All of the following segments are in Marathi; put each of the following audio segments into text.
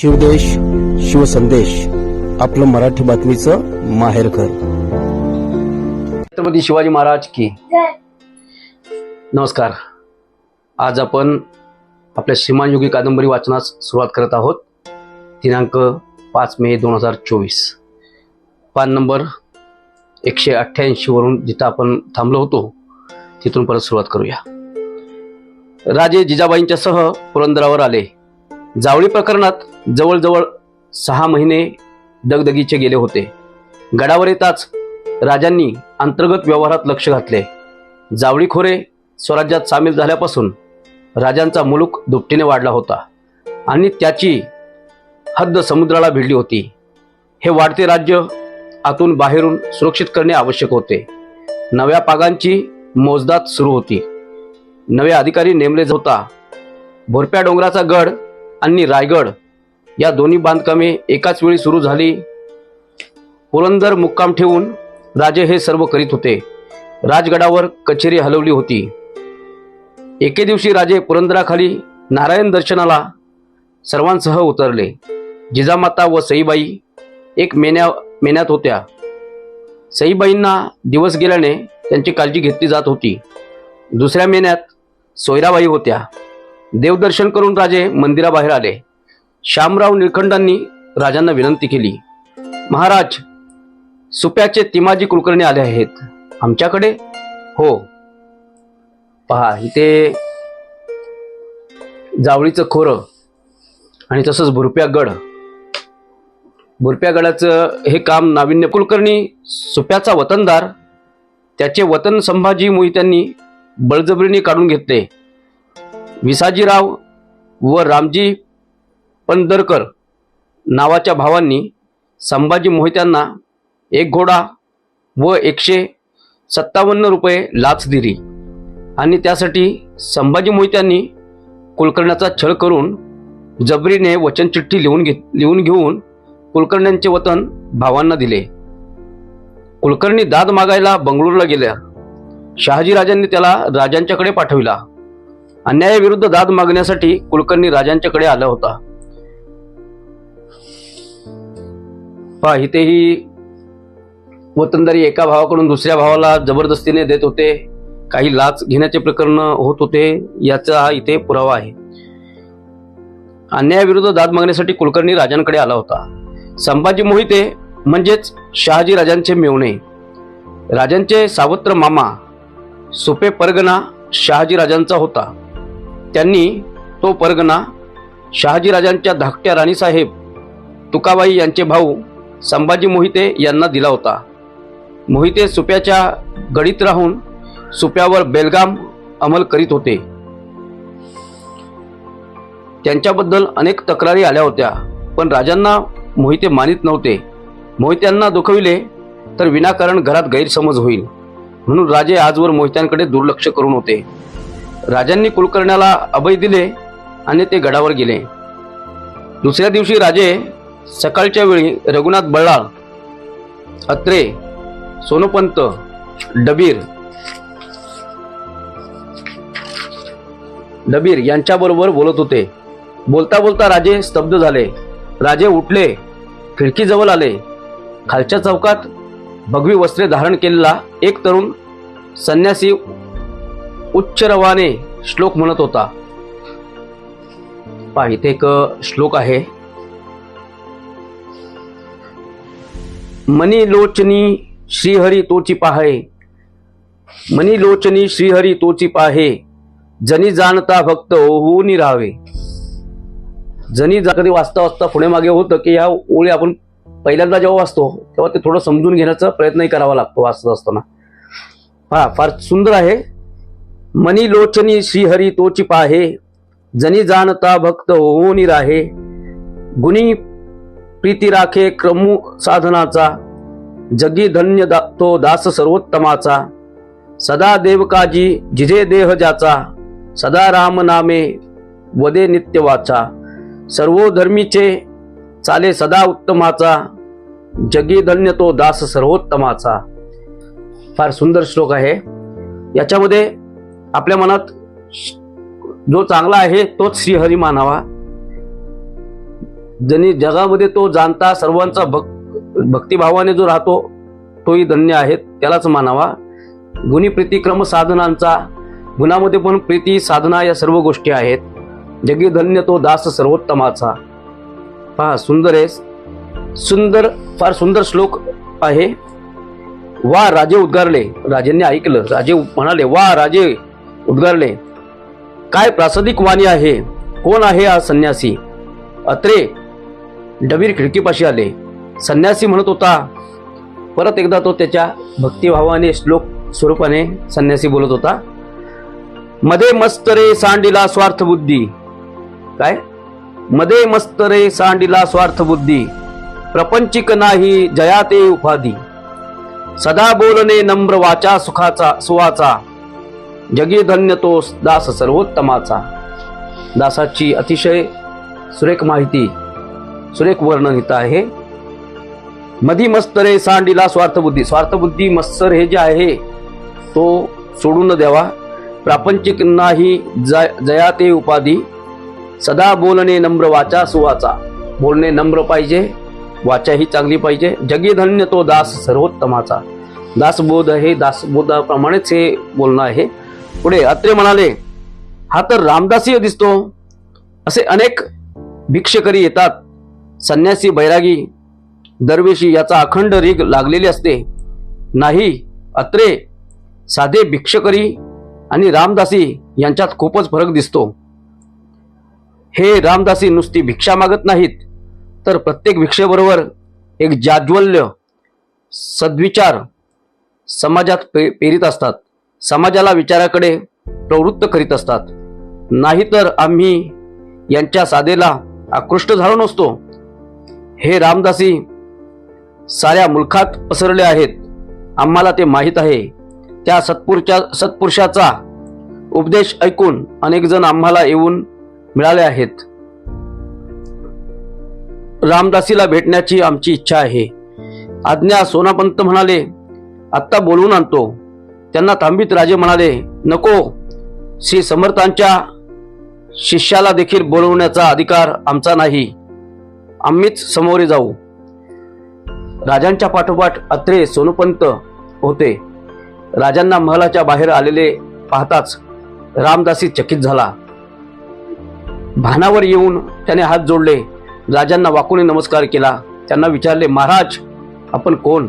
शिवदेश शिवसंदेश आपलं मराठी बातमीचं माहेरघर छत्रपती शिवाजी महाराज की. नमस्कार. आज आपण आपल्या श्रीमान योगी कादंबरी वाचनास सुरुवात करत आहोत. दिनांक पाच मे दोन हजार चोवीस. पान नंबर एकशे अठ्ठ्याऐंशी वरून जिथं आपण थांबलो होतो तिथून परत सुरुवात करूया. राजे जिजाबाईंच्या सह पुरंदरावर आले. जावळी प्रकरणात जवळजवळ सहा महिने दगदगीचे गेले होते. गडावर येताच राजांनी अंतर्गत व्यवहारात लक्ष घातले. जावळीखोरे स्वराज्यात सामील झाल्यापासून राजांचा मुलूक दुपटीने वाढला होता आणि त्याची हद्द समुद्राला भिडली होती. हे वाढते राज्य आतून बाहेरून सुरक्षित करणे आवश्यक होते. नव्या पागांची मोजदात सुरू होती. नवे अधिकारी नेमले होता. भोरप्या डोंगराचा गड आणि रायगड या दोन्ही बांधकामे एकाच वेळी सुरू झाली. पुरंदर मुक्काम ठेवून राजे हे सर्व करीत होते. राजगडावर कचेरी हलवली होती. एके दिवशी राजे पुरंदराखाली नारायण दर्शनाला सर्वांसह उतरले. जिजामाता व सईबाई एक मेन्या मेन्यात होत्या. सईबाईंना दिवस गेल्याने त्यांची काळजी घेतली जात होती. दुसऱ्या मेन्यात सोयराबाई होत्या. देवदर्शन करून राजे मंदिराबाहेर आले. श्यामराव निळखंडांनी राजांना विनंती केली महाराज सुप्याचे तिमाजी कुलकर्णी आले आहेत. आमच्याकडे? हो. पहा इथे जावळीचं खोरं आणि तसंच भुरप्या गड. भुरप्या गडाचं हे काम नाविन्य कुलकर्णी सुप्याचा वतनदार त्याचे वतन संभाजी मोहित्यांनी बळजबरीने काढून घेतले. विसाजीराव व रामजी पंधरकर नावाच्या भावांनी संभाजी मोहित्यांना एक घोडा व एकशे सत्तावन्न रुपये लाच दिली. आणि त्यासाठी संभाजी मोहित्यांनी कुलकर्ण्याचा छळ करून जबरीने वचनचिठ्ठी लिहून घे लिहून घेऊन कुलकर्ण्यांचे वतन भावांना दिले. कुलकर्णी दाद मागायला बंगळूरला गेल्या. शहाजीराजांनी त्याला राजांच्याकडे पाठविला. अन्यायाविरुद्ध दाद मागण्यासाठी कुलकर्णी राजांच्याकडे आला होता. पहा इथेही वतनदारी एका भावाकडून दुसऱ्या भावाला जबरदस्तीने देत होते. काही लाच घेण्याचे प्रकरण होत होते याचा हा इथे पुरावा आहे. अन्यायाविरुद्ध दाद मागण्यासाठी कुलकर्णी राजांकडे आला होता. संभाजी मोहिते म्हणजेच शहाजी राजांचे मेवणे. राजांचे सावत्र मामा सुपे परगणा शहाजी राजांचा होता. त्यांनी तो परगणा शहाजी राजांच्या धाकट्या राणीसाहेब तुकाबाई यांचे भाऊ संभाजी मोहिते यांना दिला होता. मोहिते सुप्याच्या गडीत राहून सुप्यावर बेलगाम अंमल करीत होते. त्यांच्याबद्दल अनेक तक्रारी आल्या होत्या पण राजांना मोहिते मानित नव्हते. मोहित्यांना दुखविले तर विनाकारण घरात गैरसमज होईल म्हणून राजे आजवर मोहित्यांकडे दुर्लक्ष करून होते. राजांनी कुलकर्ण्याला अभय दिले आणि ते गडावर गेले. दुसऱ्या दिवशी राजे सकाळच्या वेळी रघुनाथ बल्लाळ अत्रे सोनोपंत डबीर डबीर यांच्याबरोबर बोलत होते. बोलता बोलता राजे स्तब्ध झाले. राजे उठले खिडकीजवळ आले. खालच्या चौकात भगवी वस्त्रे धारण केलेला एक तरुण संन्यासी उच्च रवाने श्लोक म्हणत होता. पहा इथे एक श्लोक आहे. मनी लोचनी श्रीहरी तोची पाहे. मनी लोचनी श्रीहरी तोची पाहे. जनी जाणता भक्त होऊनी राहावे जनी जा कधी वाचता वाचता पुढे मागे होतं की ह्या ओळी आपण पहिल्यांदा जेव्हा वाचतो तेव्हा ते थोडं समजून घेण्याचा प्रयत्नही करावा लागतो वाचत असताना. हा फार सुंदर आहे. मनी लोचनी श्रीहरी तोची पाहे. जनी जाणता भक्त होऊनी राहे. गुणी प्रीती राखे क्रमू साधनाचा जगी धन्य दा, तो दास सर्वोत्तमाचा सदा देवकाजी जिजे देह ज्याचा सदा राम नामे वदे नित्य वाचा धर्मीचे चाले सदा उत्तमाचा जगी धन्य तो दास सर्वोत्तमाचा. फार सुंदर श्लोक आहे. याच्यामध्ये आपल्या मनात जो चांगला आहे तोच श्रीहरी मानावा. ज्यांनी जगामध्ये तो जाणता सर्वांचा भक् भक्तिभावाने जो राहतो तोही धन्य आहे. त्यालाच मानावा. गुणी प्रीतिक्रम साधनांचा. गुणामध्ये पण प्रीती साधना या सर्व गोष्टी आहेत. जगी धन्य तो दास सर्वोत्तमाचा. पहा सुंदर आहे. सुंदर फार सुंदर श्लोक आहे. वा राजे उद्गारले. राजेंनी ऐकलं. राजे म्हणाले वा राजे उद्गारले काय प्रासादिक वाणी आहे? कोण आहे हा संन्यासी? अत्रे डबीर खिडकीपाशी आले. संन्यासी म्हणत होता परत एकदा तो त्याच्या भक्तिभावाने श्लोक स्वरूपाने संन्यासी बोलत होता मध्ये मस्त रे सांडिला स्वार्थ बुद्धी. काय? मध्ये मस्त रे सांडिला स्वार्थ बुद्धी प्रपंचिक नाही जयाते उपाधी. सदा बोलणे नम्र वाचा सुखाचा सुवाचा. जगी धन्य तो दास सर्वोत्तमाचा. दासाची अतिशय सुरेख माहिती. सुरेख वर्णन इथं आहे. मधी मस्तर हे सांडीला स्वार्थबुद्धी. स्वार्थबुद्धी मत्सर हे जे आहे तो सोडून द्यावा. प्रापंचिक नाही जय- जया ते उपाधी. सदा बोलणे नम्र वाचा सुवाचा. बोलणे नम्र पाहिजे वाचा ही चांगली पाहिजे. जगी धन्य तो दास सर्वोत्तमाचा. दासबोध हे दासबोधाप्रमाणेच हे बोलणं आहे. पुढे अत्रे म्हणाले हा तर रामदासीय दिसतो. असे अनेक भिक्षकरी येतात. संन्यासी बैरागी दरवेशी याचा अखंड रीग लागलेली असते. नाही अत्रे साधे भिक्षकरी आणि रामदासी यांच्यात खूपच फरक दिसतो. हे रामदासी नुसती भिक्षा मागत नाहीत तर प्रत्येक भिक्षेबरोबर एक जाज्वल्य सद्विचार समाजात पे पेरित असतात. समाजाला विचाराकडे प्रवृत्त करीत असतात. नाहीतर आम्ही यांच्या साधेला आकृष्ट झालो नसतो. हे रामदासी साऱ्या मुलखात पसरले आहेत. आम्हाला ते माहीत आहे. त्या सत्पुरच्या सत्पुरुषाचा उपदेश ऐकून अनेकजण आम्हाला येऊन मिळाले आहेत. रामदासीला भेटण्याची आमची इच्छा आहे. आज्ञा सोनापंत म्हणाले आत्ता बोलवून आणतो. त्यांना थांबित राजे म्हणाले नको. श्री समर्थांच्या शिष्याला देखील बोलवण्याचा अधिकार आमचा नाही. आम्हीच समोरे जाऊ. राजांच्या पाठोपाठ अत्रे सोनुपंत होते. राजांना महलाच्या बाहेर आलेले पाहताच रामदासी चकित झाला. भानावर येऊन त्याने हात जोडले. राजांना वाकूने नमस्कार केला. त्यांना विचारले महाराज आपण कोण?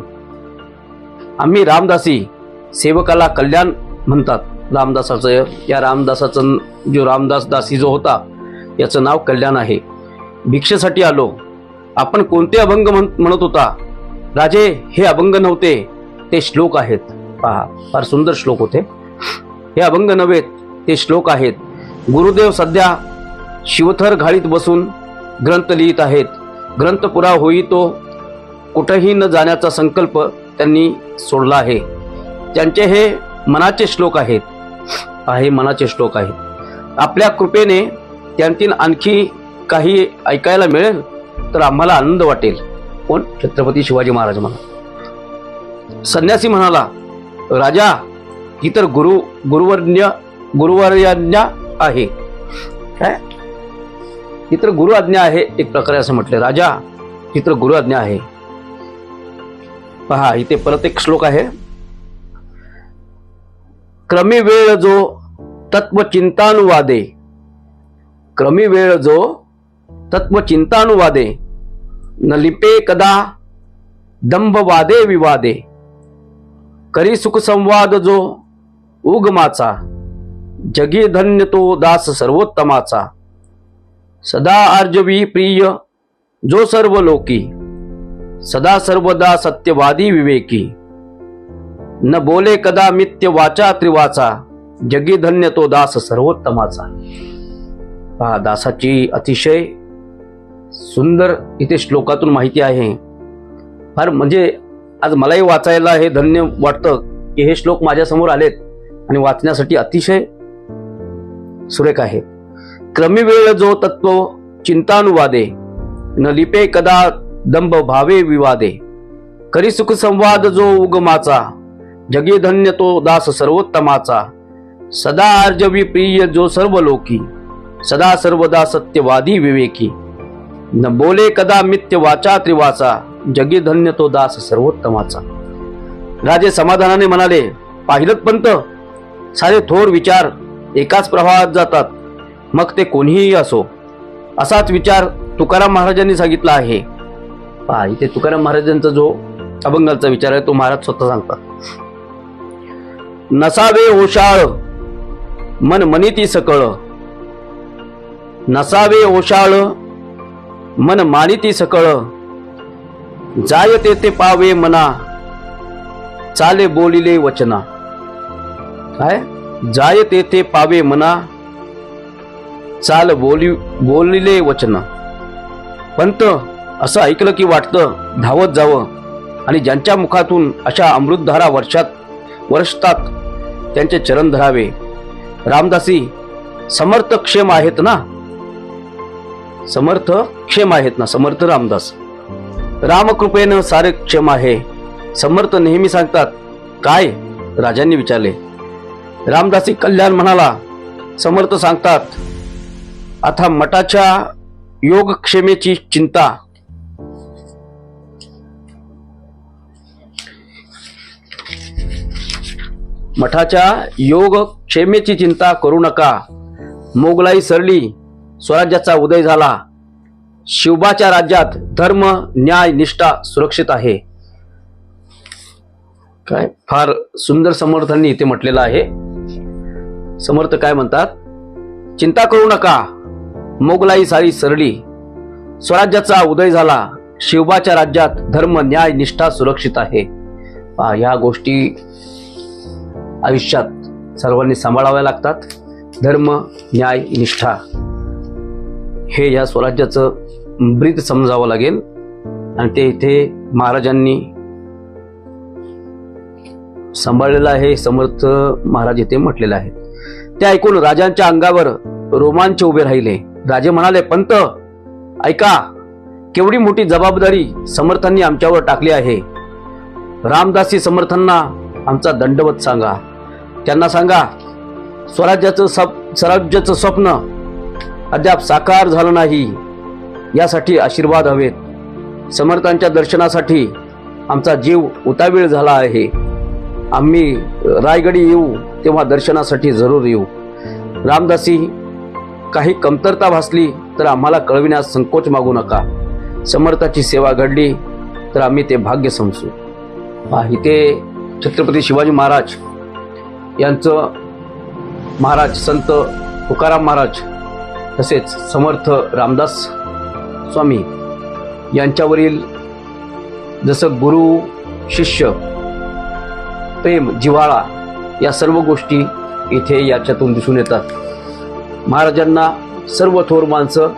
आम्ही रामदासी सेवकाला कल्याण म्हणतात. रामदासाचं या रामदासाचं जो रामदास दासी जो होता याचं नाव कल्याण आहे. भिक्षेसाठी आलो. आपण कोणते अभंग म्हण- म्हणत होता? राजे हे अभंग नव्हते. ते श्लोक आहेत. पहा फार सुंदर श्लोक होते. हे अभंग नव्हेत ते श्लोक आहेत. गुरुदेव सध्या शिवथर घाळीत बसून ग्रंथ लिहित आहेत. ग्रंथ पुरा होई तो कुठेही न जाण्याचा संकल्प त्यांनी सोडला आहे. त्यांचे हे मनाचे श्लोक आहेत. आहे मनाचे श्लोक आहेत. आपल्या कृपेने त्यांतील आणखी काही ऐकायला मिळेल तर आम्हाला आनंद वाटेल. कोण? छत्रपती शिवाजी महाराज म्हणा. संन्यासी म्हणाला राजा ही तर गुरु गुरुवर्ण्य गुरुवर्याज्ञा आहे. काय? ही तर गुरु आज्ञा आहे एक प्रकारे असं म्हटलं. राजा ही तर गुरु आज्ञा आहे. पहा इथे परत एक श्लोक आहे. क्रमी वेळ जो तत्वचिंतानुवादे क्रमी वेळ जो तत्वचिंतानुवादे न लिपे कदा दंभवादे विवादे। करी सुख संवाद जो उगमाचा। जगी धन्य तो दास सर्वोत्तमाचा। सदा आर्जवी प्रिय जो सर्व लोकी सदा सर्वदा सत्यवादी विवेकी। न बोले कदा मित्य वाचा त्रिवाचा। जगी धन्य तो दास सर्वोत्तमाचा। पहा दासाची अतिशय सुंदर इथे श्लोकातून माहिती आहे. फार म्हणजे आज मलाही वाचायला हे धन्य वाटतं की हे श्लोक माझ्यासमोर आलेत आणि वाचण्यासाठी अतिशय सुरेख आहे. क्रमी वेळ जो तत्व चिंतानुवादे न लिपे कदा दंभ भावे विवादे. करी सुख संवाद जो उगमाचा जगी धन्य तो दास सर्वोत्तमाचा. सदा अर्जवी प्रिय जो सर्व लोकी सदा सर्वदा सत्यवादी विवेकी. न बोले कदा मित्य वाचा त्रिवाचा जगी धन्य तो दास सर्वोत्तमाचा. राजे समाधानाने म्हणाले पाहिलं पंत सारे थोर विचार एकाच प्रवाहात जातात मग ते कोणीही असो. असाच विचार तुकाराम महाराजांनी सांगितला आहे. पहा इथे तुकाराम महाराजांचा जो अभंगाचा विचार आहे तो महाराज स्वतः सांगतात. नसावे ओशाळ मन मनिती सकळ नसावे ओशाळ मन मानिती सकळ. जाय ते पावे मना. चाले बोलिले वचना. काय? जाय ते पावे मना. चाल बोली बोलिले वचन. पंत असं ऐकलं की वाटतं धावत जावं. आणि ज्यांच्या मुखातून अशा अमृतधारा वर्षात वर्षतात त्यांचे चरण धरावे. रामदासी समर्थ क्षेम आहेत ना? समर्थ क्षेम आहेत ना समर्थ रामदास. रामकृपेनं सारे क्षेम आहे. समर्थ नेहमी सांगतात काय? राजांनी विचारले. रामदासी कल्याण म्हणाला समर्थ सांगतात आता मठाच्या योगक्षेमेची चिंता. मठाच्या योगक्षेमेची चिंता करू नका. मोगलाई सरली स्वराज्याचा उदय झाला. शिवबाच्या राज्यात धर्म न्याय निष्ठा सुरक्षित आहे. काय? फार सुंदर समर्थांनी इथे म्हटलेलं आहे. समर्थ काय म्हणतात? चिंता करू नका. मोगलाई सारी सरली. स्वराज्याचा उदय झाला. शिवबाच्या राज्यात धर्म न्याय निष्ठा सुरक्षित आहे. पहा, ह्या गोष्टी आयुष्यात सर्वांनी सांभाळाव्या लागतात. धर्म न्याय निष्ठा. हे या स्वराज्याचं ब्रीद समजावं लागेल. आणि ते इथे महाराजांनी सांभाळलेलं आहे समर्थ महाराज इथे म्हटलेलं आहे. ते ऐकून राजांच्या अंगावर रोमांच उभे राहिले. राजे म्हणाले पंत ऐका केवढी मोठी जबाबदारी समर्थांनी आमच्यावर टाकली आहे. रामदासी समर्थांना आमचा दंडवत सांगा. त्यांना सांगा स्वराज्याचं स्वराज्याचं स्वप्न अद्याप साकार झालं नाही. यासाठी आशीर्वाद हवेत. समर्थांच्या दर्शनासाठी आमचा जीव उतावीळ झाला आहे. आम्ही रायगडी येऊ तेव्हा दर्शनासाठी जरूर येऊ. रामदासी काही कमतरता भासली तर आम्हाला कळविण्यास संकोच मागू नका. समर्थाची सेवा घडली तर आम्ही ते भाग्य समजू. इथे छत्रपती शिवाजी महाराज. यांचं महाराज संत तुकाराम महाराज तसेच समर्थ रामदास स्वामी यांच्यावरील जसं गुरु शिष्य प्रेम जिव्हाळा या सर्व गोष्टी इथे याच्यातून दिसून येतात. महाराजांना सर्व थोर माणसं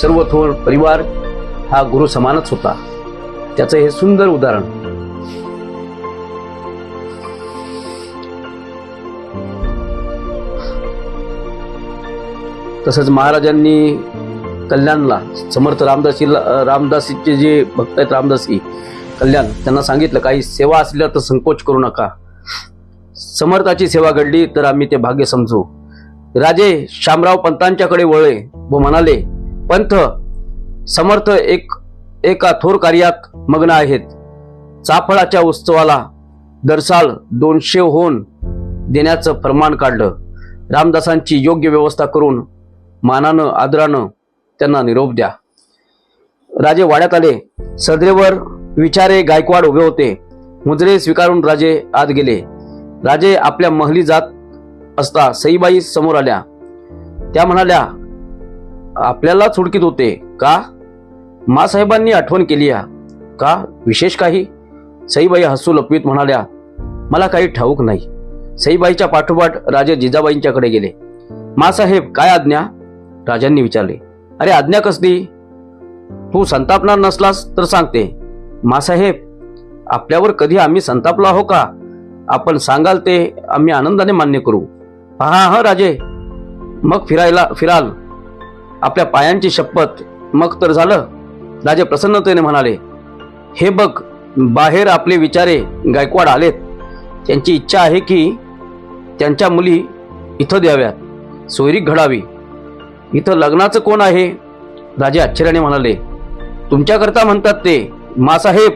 सर्व थोर परिवार हा गुरु समानच होता. त्याचं हे सुंदर उदाहरण तसंच महाराजांनी कल्याणला समर्थ रामदासी रामदासीचे जे भक्त आहेत रामदासी कल्याण त्यांना सांगितलं काही सेवा असल्या तर संकोच करू नका. समर्थाची सेवा घडली तर आम्ही ते भाग्य समजू. राजे शामराव पंतांच्याकडे वळले व म्हणाले पंथ समर्थ एक एका थोर कार्यात मग्न आहेत. चाफळाच्या उत्सवाला दरसाल दोनशे होऊन देण्याचं प्रमाण काढलं. रामदासांची योग्य व्यवस्था करून मानानं आदरानं त्यांना निरोप द्या. राजे वाड्यात आले. सदरेवर विचारे गायकवाड उभे होते. मुजरे स्वीकारून राजे आत गेले. राजे आपल्या महली जात असता सईबाई समोर आल्या. त्या म्हणाल्या आपल्याला चुडकीत होते का? मासाहेबांनी आठवण केली आहे का? विशेष काही? सईबाई हसू लपवीत म्हणाल्या मला काही ठाऊक नाही. सईबाईच्या पाठोपाठ राजे जिजाबाईंच्याकडे गेले. मासाहेब काय आज्ञा? राजांनी विचारले अरे आज्ञा कसली? तू संतापणार नसलास तर सांगते. मासाहेब आपल्यावर कधी आम्ही संतापलो आहो का? आपण सांगाल ते आम्ही आनंदाने मान्य करू. पहा हा राजे. मग फिरायला फिराल. आपल्या पायांची शपथ. मग तर झालं. राजे प्रसन्नतेने म्हणाले हे बघ बाहेर आपले विचारे गायकवाड आलेत. त्यांची इच्छा आहे की त्यांच्या मुली इथं द्याव्यात. सोयरीक घडावी. इथं लग्नाचं कोण आहे? राजे आश्चर्याने म्हणाले तुमच्याकरता म्हणतात ते मासाहेब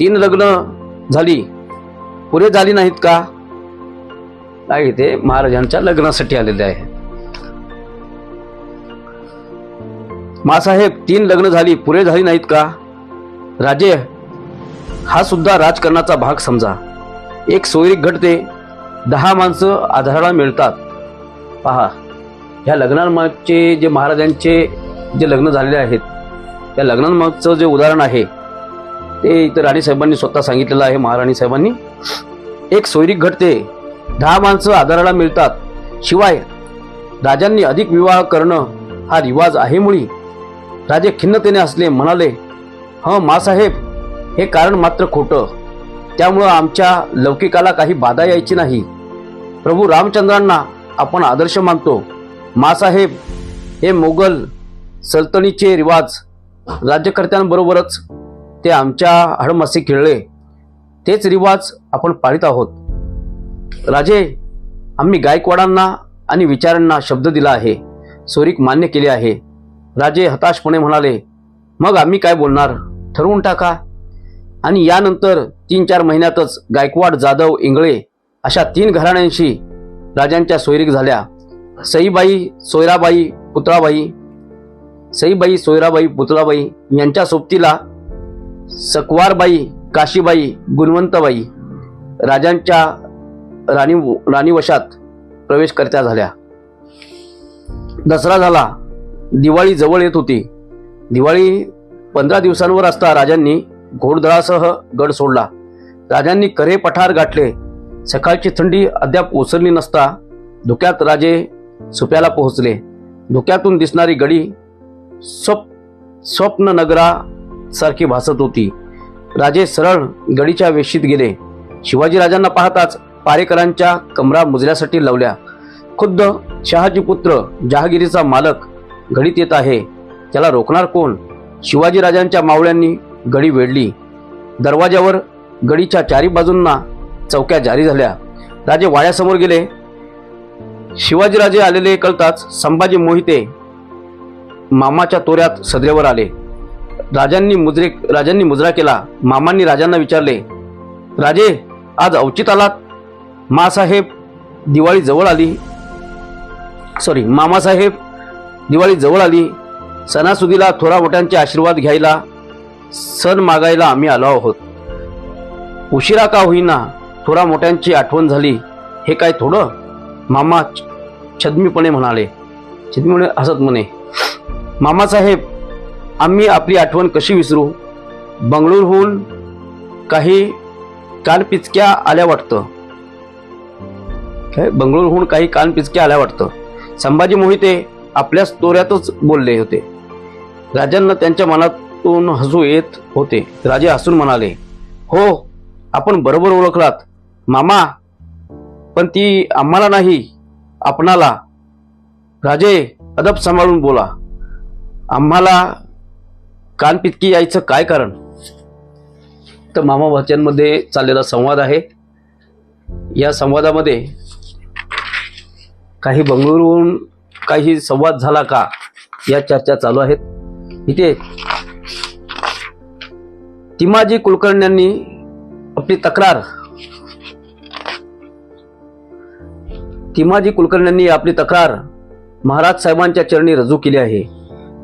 तीन लग्न झाली. पुरे झाली नाहीत का? काय ते महाराजांच्या लग्नासाठी आलेले आहे. मासाहेब तीन लग्न झाली पुरे झाली नाहीत का? राजे हा सुद्धा राजकारणाचा भाग समजा. एक सोयरी घडते दहा माणसं आधाराला मिळतात. पहा ह्या लग्नांमागचे जे महाराजांचे जे लग्न झालेले आहेत त्या लग्नांमागचं जे उदाहरण आहे ते इथं राणीसाहेबांनी स्वतः सांगितलेलं आहे महाराणी साहेबांनी. एक सोयरीक घडते दहा माणसं आधाराला मिळतात शिवाय राजांनी अधिक विवाह करणं हा रिवाज आहे मुळी. राजे खिन्नतेने असले म्हणाले ह मासाहेब हे कारण मात्र खोटं. त्यामुळं आमच्या लौकिकाला काही बाधा यायची नाही. प्रभू रामचंद्रांना आपण आदर्श मानतो. मासाहेब हे मोगल सल्तनीचे रिवाज राज्यकर्त्यांबरोबरच ते आमच्या हडमसे खेळले. तेच रिवाज आपण पाळीत आहोत. राजे आम्ही गायकवाडांना आणि विचारांना शब्द दिला आहे. सोरीक मान्य केले आहे. राजे हताशपणे म्हणाले मग आम्ही काय बोलणार? ठरवून टाका. आणि यानंतर तीन चार महिन्यातच गायकवाड जाधव इंगळे अशा तीन घराण्यांशी राजांच्या सोयरीक झाल्या. सईबाई सोयराबाई पुतळाबाई सईबाई सोयराबाई पुतळाबाई यांच्या सोबतीला सकवारबाई काशीबाई गुणवंतबाई राजांच्या राणी राणीवशात प्रवेश करत्या झाल्या. दसरा झाला. दिवाळी जवळ येत होती. दिवाळी पंधरा दिवसांवर असता राजांनी घोडदळासह गड सोडला. राजांनी करे पठार गाठले. सकाळची थंडी अद्याप ओसरली नसता. धुक्यात राजे सुप्याला पोहोचले. धुक्यातून दिसणारी गडी स्वप स्वप्न नगरा सारखी भासत होती. राजे सरळ गडीच्या वेशीत गेले. शिवाजी राजांना पाहताच पारेकरांच्या कमरा मुजल्यासाठी लावल्या. खुद्द शहाजी पुत्र जहागिरीचा मालक घडीत येत आहे. त्याला रोखणार कोण? शिवाजी राजांच्या मावळ्यांनी गडी वेढली. दरवाजावर गडीच्या चारी बाजूंना चौक्या जारी झाल्या. राजे वाड्यासमोर गेले. शिवाजीराजे आलेले कळताच संभाजी मोहिते मामाच्या तोऱ्यात सदरेवर आले. राजांनी मुजरे राजांनी मुजरा केला. मामांनी राजांना विचारले राजे आज अवचित आलात? मासाहेब दिवाळी जवळ आली. सॉरी मामासाहेब दिवाळी जवळ आली. सणासुदीला थोरा मोठ्यांचे आशीर्वाद घ्यायला सण मागायला आम्ही आलो आहोत. उशिरा का होईना थोरा मोठ्यांची आठवण झाली. हे काय थोडं मामा छ- छद्मीपणे म्हणाले. छद्मीपणे हसत म्हणे मामासाहेब आम्ही आपली आठवण कशी विसरू? बंगळूरहून काही कानपिचक्या आल्या वाटतं. काय? बंगळूरहून काही कानपिचक्या आल्या वाटतं? संभाजी मोहिते आपल्या तोऱ्यातच बोलले होते. राजांना त्यांच्या मनातून हसू येत होते. राजे हसून म्हणाले हो आपण बरोबर ओळखलात. मामा पण ती आम्हाला नाही आपणाला. राजे अदब सांभाळून बोला. आम्हाला कानपितकी यायचं काय कारण? तर मामा भाच्यांमध्ये चाललेला संवाद आहे. या संवादामध्ये काही बंगळुरूहून काही संवाद झाला का? या चर्चा चालू आहेत. इथे तिमाजी कुलकर्ण्यांनी आपली तक्रार तिमाजी कुलकर्ण्यांनी आपली तक्रार महाराज साहेबांच्या चरणी रजू केली आहे.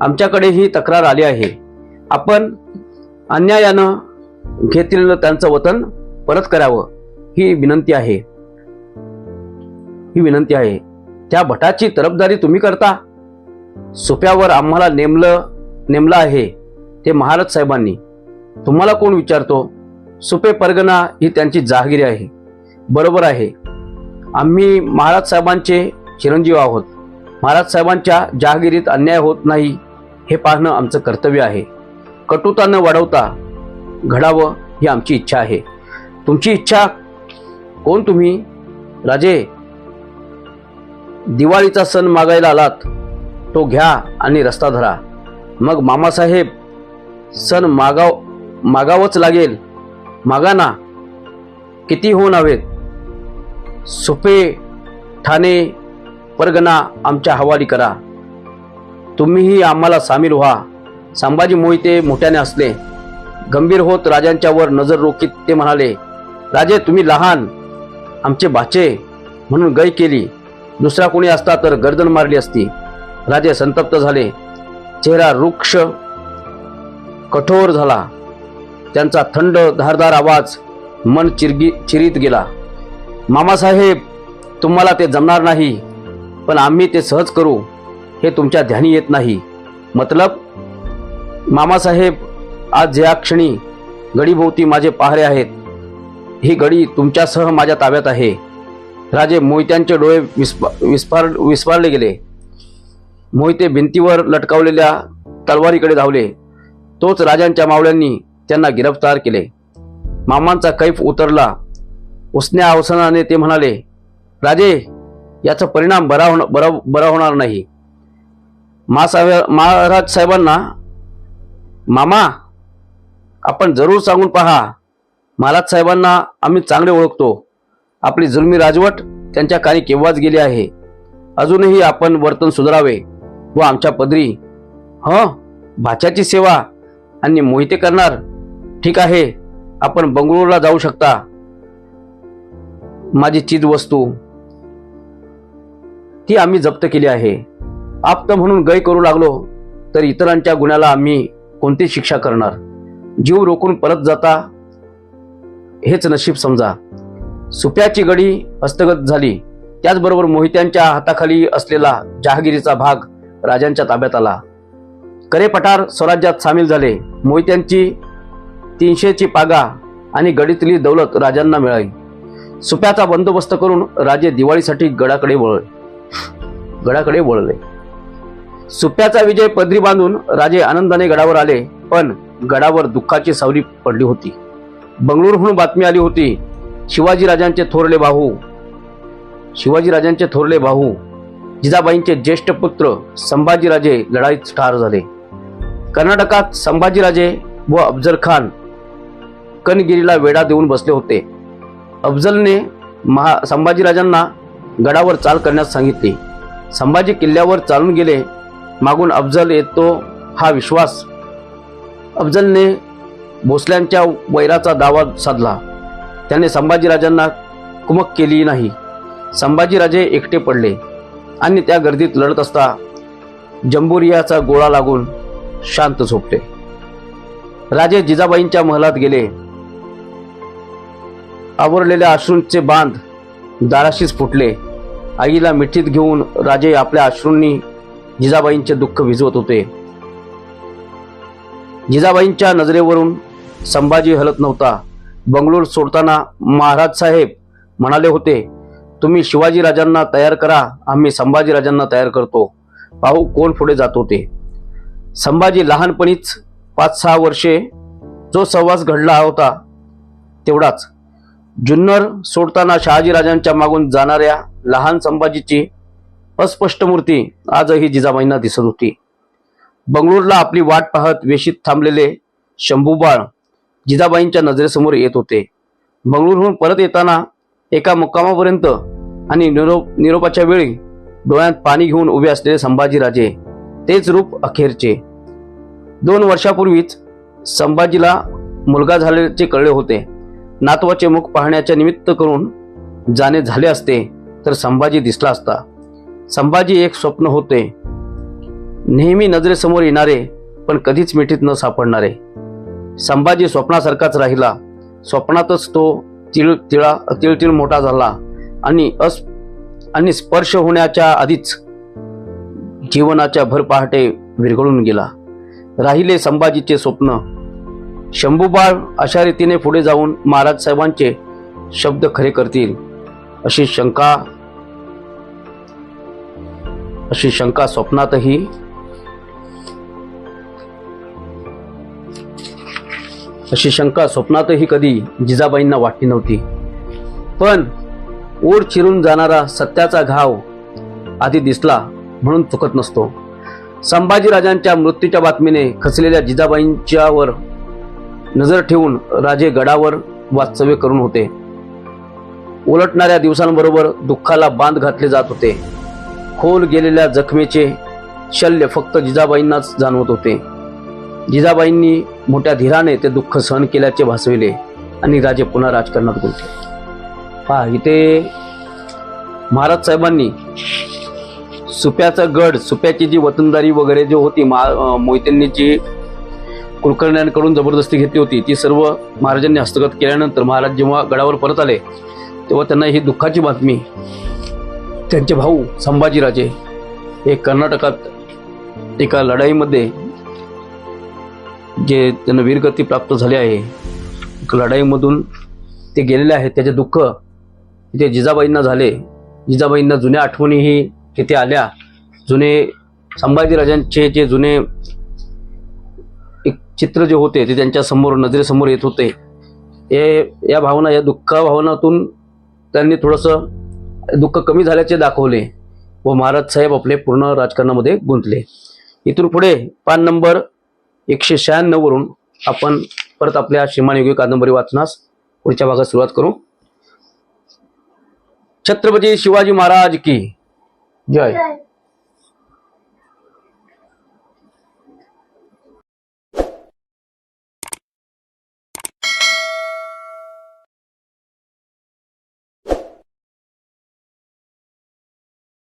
आमच्याकडे ही तक्रार आली आहे. आपण अन्यायानं घेतलेलं त्यांचं वतन परत करावं ही विनंती आहे. ही विनंती आहे. त्या भटाची तरफदारी तुम्ही करता? सोप्यावर आम्हाला नेमलं नेमलं आहे ते महाराज साहेबांनी. तुम्हाला कोण विचारतो? सुपे परगणा ही त्यांची जहागिरी आहे. बरोबर आहे. आम्ही महाराज साहेबांचे चिरंजीव आहोत. महाराज साहेबांच्या जहागिरीत अन्याय होत नाही हे पाहणं आमचं कर्तव्य आहे. कटुता न वाढवता घडावं ही आमची इच्छा आहे. तुमची इच्छा कोण तुम्ही? राजे दिवाळीचा सण मागायला आलात तो घ्या आणि रस्ता धरा. मग मामासाहेब सण मागाव मागावंच लागेल. मागा ना. किती होऊन हवेत? सुपे ठाणे परगणा आमच्या हवाली करा. तुम्हीही आम्हाला सामील व्हा. संभाजी मोहिते मोठ्याने असले गंभीर होत राजांच्यावर नजर रोखीत ते म्हणाले राजे तुम्ही लहान आमचे बाचे म्हणून गय केली. दुसरा कोणी असता तर गर्दन मारली असती. राजे संतप्त झाले. चेहरा रुक्ष कठोर झाला. त्यांचा थंड धारदार आवाज मन चिरगी चिरीत गेला. मामासाहेब तुम्हाला ते जमणार नाही पण आम्ही ते सहज करू हे तुमच्या ध्यानी येत नाही. मतलब मामासाहेब आज ज्या क्षणी गडीभोवती माझे पहारे आहेत ही गडी तुमच्यासह माझ्या ताब्यात आहे. राजे मोहित्यांचे डोळे विस्पा विस्फार विस्फारले गेले. मोहिते भिंतीवर लटकावलेल्या तलवारीकडे धावले. तोच राजांच्या मावळ्यांनी त्यांना गिरफ्तार केले. मामांचा कैफ उतरला. उसने अवसनाने ते म्हणाले राजे याचा परिणाम बरा होणार बरा बरा होणार नाही. महासाहेब महाराज साहेबांना मामा आपण जरूर सांगून पहा. महाराज साहेबांना आम्ही चांगले ओळखतो. आपली जुलमी राजवट त्यांच्या कानी केव्हाच गेली आहे. अजूनही आपण वर्तन सुधारावे व आमच्या पदरी ह भाच्याची सेवा आणि मोहिते करणार ठीक आहे. आपण बंगळुरूला जाऊ शकता. माझी चीज वस्तू ती आम्ही जप्त केली आहे. आप्त म्हणून गय करू लागलो तर इतरांच्या गुन्ह्याला आम्ही कोणती शिक्षा करणार? जीव रोखून परत जाता हेच नशीब समजा. सुप्याची गडी हस्तगत झाली त्याचबरोबर मोहित्यांच्या हाताखाली असलेला जहागिरीचा भाग राजांच्या ताब्यात आला. करे पठार स्वराज्यात सामील झाले मोहित्यांची तीनशेची पागा आणि गडीतली दौलत राजांना मिळाली. सुप्याचा बंदोबस्त करून राजे दिवाळीसाठी गडाकडे वळले. गडाकडे वळले. सुप्याचा विजय पदरी बांधून राजे आनंदाने गडावर आले पण गडावर दुःखाची सावली पडली होती. बंगळुरूहून बातमी आली होती शिवाजी राजांचे थोरले भाऊ. शिवाजी राजांचे थोरले भाऊ. जिजाबाईंचे ज्येष्ठ पुत्र संभाजीराजे लढाईत ठार झाले. कर्नाटकात संभाजीराजे व अफजल खान कनगिरीला वेढा देऊन बसले होते. अफजलने महा संभाजीराजांना गडावर चाल करण्यास सांगितले. संभाजी किल्ल्यावर चालून गेले मागून अफजल येतो हा विश्वास. अफजलने भोसल्यांच्या वैराचा दावा साधला. त्याने संभाजीराजांना कुमक केली नाही. संभाजीराजे एकटे पडले आणि त्या गर्दीत लढत असता जंबुरियाचा गोळा लागून शांत झोपले. राजे जिजाबाईंच्या महलात गेले. आवरलेल्या अश्रूंचे बांध दाराशीच फुटले. आईला मिठीत घेऊन राजे आपल्या अश्रूंनी जिजाबाईंचे दुःख भिजवत होते. जिजाबाईंच्या नजरेवरून संभाजी हलत नव्हता. बंगलोर सोडताना महाराज साहेब म्हणाले होते तुम्ही शिवाजी राजांना तयार करा आम्ही संभाजी राजांना तयार करतो. पाहू कोण पुढे जात होते. संभाजी लहानपणीच पाच सहा वर्षे जो सहवास घडला होता तेवढाच. जुन्नर सोडताना शहाजीराजांच्या मागून जाणाऱ्या लहान संभाजीची अस्पष्ट मूर्ती आजही जिजाबाईंना दिसत होती. बंगळूरला आपली वाट पाहत वेशीत थांबलेले शंभूबाळ जिजाबाईंच्या नजरेसमोर येत होते. बंगळूरहून परत येताना एका मुक्कामापर्यंत आणि निरोप निरोपाच्या वेळी डोळ्यात पाणी घेऊन उभे असलेले संभाजीराजे तेच रूप अखेरचे. दोन वर्षापूर्वीच संभाजीला मुलगा झाल्याचे कळले होते. नातवाचे मुख पाहण्याच्या निमित्त करून जाणे झाले असते तर संभाजी दिसला असता. संभाजी एक स्वप्न होते. नेहमी नजरेसमोर येणारे पण कधीच मिठीत न सापडणारे. संभाजी स्वप्नासारखाच राहिला. स्वप्नातच तो तिळ तिळा तिळतिळ मोठा झाला आणि अस आणि स्पर्श होण्याच्या आधीच जीवनाच्या भर पहाटे विरघळून गेला. राहिले संभाजीचे स्वप्न. शंभूबाळ अशा रीतीने पुढे जाऊन महाराज साहेबांचे शब्द खरे करतील अशी शंका अशी शंका स्वप्नातही अशी शंका स्वप्नातही कधी जिजाबाईंना वाटली नव्हती. पण ओढ चिरून जाणारा सत्याचा घाव आधी दिसला म्हणून चुकत नसतो. संभाजीराजांच्या मृत्यूच्या बातमीने खचलेल्या जिजाबाईंच्यावर नजर ठेवून राजे गडावर वास्तव्य करून होते. उलटणाऱ्या दिवसांबरोबर दुःखाला बांध घातले जात होते. खोल गेलेल्या जखमेचे शल्य फक्त जिजाबाईंनाच जाणवत होते. जिजाबाईंनी मोठ्या धीराने ते दुःख सहन केल्याचे भासविले आणि राजे पुन्हा राजकारणात गुंतले. पहा इथे महाराज साहेबांनी सुप्याचा गड सुप्याची जी वतनदारी वगैरे जी होती मा अं, मोहित्यांनी जी कुलकर्ण्यांकडून जबरदस्ती घेतली होती. ती सर्व महाराजांनी हस्तगत केल्यानंतर महाराज जेव्हा गडावर परत आले तेव्हा त्यांना ही दुःखाची बातमी त्यांचे भाऊ संभाजीराजे हे कर्नाटकात एका लढाईमध्ये जे त्यांना वीरगती प्राप्त झाली आहे लढाईमधून ते गेलेले आहेत. त्याचे दुःख ते जिजाबाईंना झाले. जिजाबाईंना जुन्या आठवणीही तिथे आल्या. जुने संभाजीराजांचे जे जुने चित्र जे होते ते त्यांच्यासमोर नजरेसमोर येत होते. हे या भावना या दुःख भावनातून त्यांनी थोडंसं दुःख कमी झाल्याचे दाखवले व महाराज साहेब आपले पूर्ण राजकारणामध्ये गुंतले. इथून पुढे पान नंबर एकशे शहाण्णव वरून आपण परत आपल्या श्रीमान कादंबरी वाचनास पुढच्या भागात सुरुवात करू. छत्रपती शिवाजी महाराज की जय.